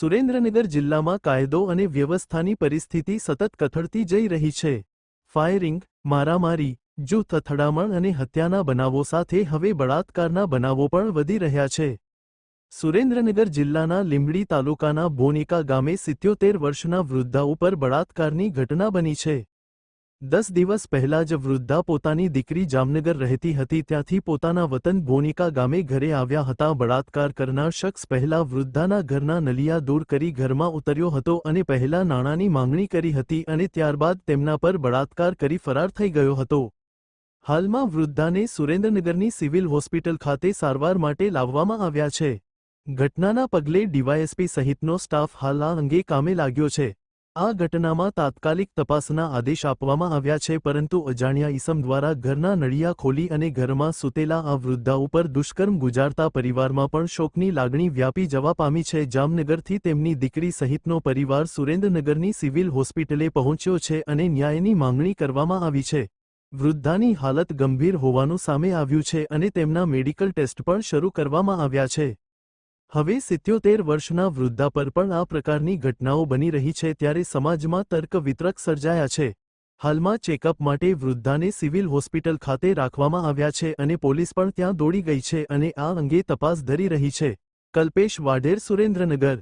સુરેન્દ્રનગર જિલ્લામાં કાયદો અને વ્યવસ્થાની પરિસ્થિતિ સતત કથળતી જઈ રહી છે. ફાયરિંગ, મારામારી, જૂથ અથડામણ અને હત્યાના બનાવો સાથે હવે બળાત્કારના બનાવો પણ વધી રહ્યા છે. સુરેન્દ્રનગર જિલ્લાના લીંબડી તાલુકાના બોનિકા ગામે સિત્યોતેર વર્ષના વૃદ્ધા ઉપર બળાત્કારની ઘટના બની છે. દસ દિવસ પહેલા જ વૃદ્ધા પોતાની દીકરી જામનગર રહેતી હતી. ત્યાંથી પોતાના વતન ભોનિકા ગામે ઘરે આવ્યા હતા. બળાત્કાર કરનાર શખ્સ પહેલા વૃદ્ધાના ઘરના નલિયા દૂર કરી ઘરમાં ઉતર્યો હતો અને પહેલા નાણાંની માંગણી કરી હતી અને ત્યારબાદ તેમના પર બળાત્કાર કરી ફરાર થઈ ગયો હતો. હાલમાં વૃદ્ધાને સુરેન્દ્રનગરની સિવિલ હોસ્પિટલ ખાતે સારવાર માટે લાવવામાં આવ્યા છે. ઘટનાના પગલે ડીવાયએસપી સહિતનો સ્ટાફ હાલ આ અંગે કામે લાગ્યો છે. આ ઘટનામાં તાત્કાલિક તપાસના આદેશ આપવામાં આવ્યા છે, પરંતુ અજાણ્યા ઈસમ દ્વારા ઘરના નળિયા ખોલી અને ઘરમાં સૂતેલા આ વૃદ્ધા ઉપર દુષ્કર્મ ગુજારતા પરિવારમાં પણ શોકની લાગણી વ્યાપી જવા પામી છે. જામનગરથી તેમની દીકરી સહિતનો પરિવાર સુરેન્દ્રનગરની સિવિલ હોસ્પિટલે પહોંચ્યો છે અને ન્યાયની માંગણી કરવામાં આવી છે. વૃદ્ધાની હાલત ગંભીર હોવાનું સામે આવ્યું છે અને તેમના મેડિકલ ટેસ્ટ પણ શરૂ કરવામાં આવ્યા છે. હવે સિત્યોતેર વર્ષના વૃદ્ધા પર પણ આ પ્રકારની ઘટનાઓ બની રહી છે ત્યારે સમાજમાં તર્ક વિતરક સર્જાયા છે. હાલમાં ચેકઅપ માટે વૃદ્ધાને સિવિલ હોસ્પિટલ ખાતે રાખવામાં આવ્યા છે અને પોલીસ પણ ત્યાં દોડી ગઈ છે અને આ અંગે તપાસ ધરી રહી છે. કલ્પેશ વાઢેર, સુરેન્દ્રનગર.